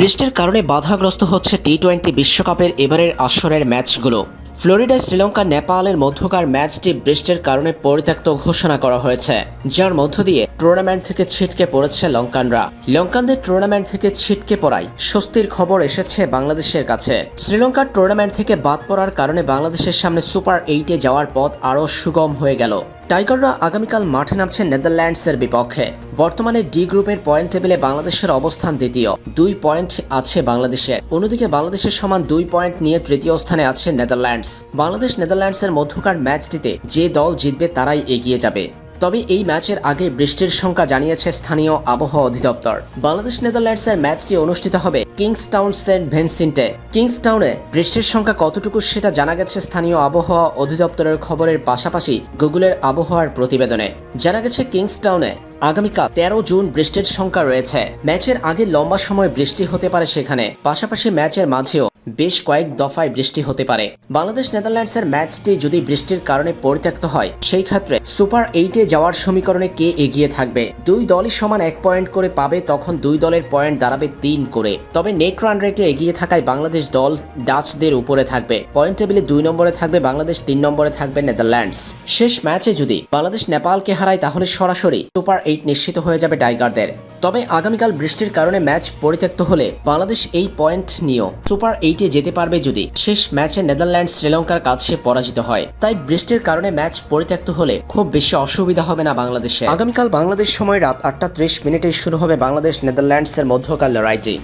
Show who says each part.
Speaker 1: বৃষ্টির কারণে বাধাগ্রস্ত হচ্ছে টি টোয়েন্টি বিশ্বকাপের এবারের আসরের ম্যাচগুলো। ফ্লোরিডায় শ্রীলঙ্কা, নেপালের মধ্যকার ম্যাচটি বৃষ্টির কারণে পরিত্যক্ত ঘোষণা করা হয়েছে, যার মধ্য দিয়ে টুর্নামেন্ট থেকে ছিটকে পড়েছে লঙ্কানরা। লঙ্কানদের টুর্নামেন্ট থেকে ছিটকে পড়ায় স্বস্তির খবর এসেছে বাংলাদেশের কাছে। শ্রীলঙ্কার টুর্নামেন্ট থেকে বাদ পড়ার কারণে বাংলাদেশের সামনে সুপার এইটে যাওয়ার পথ আরও সুগম হয়ে গেল। টাইগাররা আগামীকাল মাঠে নামছে নেদারল্যান্ডসের বিপক্ষে। বর্তমানে ডি গ্রুপের পয়েন্ট টেবিলে বাংলাদেশের অবস্থান দ্বিতীয়। দুই পয়েন্ট আছে বাংলাদেশের অন্যদিকে বাংলাদেশের সমান দুই পয়েন্ট নিয়ে তৃতীয় স্থানে আছে নেদারল্যান্ডস। বাংলাদেশ নেদারল্যান্ডসের মধ্যকার ম্যাচটিতে যে দল জিতবে তারাই এগিয়ে যাবে। তবে এই ম্যাচের আগে বৃষ্টির সংখ্যা জানিয়েছে স্থানীয় আবহাওয়া অধিদপ্তর। বাংলাদেশ নেদারল্যান্ডসের ম্যাচটি অনুষ্ঠিত হবে কিংসটাউন সেন্ট ভেনসিন্টে। কিংসটাউনে বৃষ্টির সংখ্যা কতটুকু সেটা জানা গেছে স্থানীয় আবহাওয়া অধিদপ্তরের খবরের পাশাপাশি গুগলের আবহাওয়ার প্রতিবেদনে। জানা গেছে কিংসটাউনে আগামীকাল তেরো জুন বৃষ্টির সংখ্যা রয়েছে। ম্যাচের আগে লম্বা সময় বৃষ্টি হতে পারে সেখানে। পাশাপাশি ম্যাচের মাঝেও বেশ কয়েক দফায় বৃষ্টি হতে পারে। বাংলাদেশ নেদারল্যান্ডসের ম্যাচটি যদি বৃষ্টির কারণে পরিত্যক্ত হয়, সেই ক্ষেত্রে সুপার এইটে যাওয়ার সমীকরণে কে এগিয়ে থাকবে? দুই দলই সমান এক পয়েন্ট করে পাবে, তখন দুই দলের পয়েন্ট দাঁড়াবে তিন করে। তবে নেট রান রেটে এগিয়ে থাকায় বাংলাদেশ দল ডাচদের উপরে থাকবে। পয়েন্ট টেবিলে দুই নম্বরে থাকবে বাংলাদেশ, তিন নম্বরে থাকবে নেদারল্যান্ডস। শেষ ম্যাচে যদি বাংলাদেশ, নেপালকে হারায়, তাহলে সরাসরি সুপার এইট নিশ্চিত হয়ে যাবে টাইগারদের। তবে আগামীকাল বৃষ্টির কারণে ম্যাচ পরিত্যক্ত হলে বাংলাদেশ এই পয়েন্ট নিয়েও সুপার এইটে যেতে পারবে যদি শেষ ম্যাচে নেদারল্যান্ড শ্রীলঙ্কার কাছে পরাজিত হয়। তাই বৃষ্টির কারণে ম্যাচ পরিত্যক্ত হলে খুব বেশি অসুবিধা হবে না বাংলাদেশে। আগামীকাল বাংলাদেশ সময় রাত আটটা ত্রিশ মিনিটে শুরু হবে বাংলাদেশ নেদারল্যান্ডসের মধ্যকাল লড়াইটি।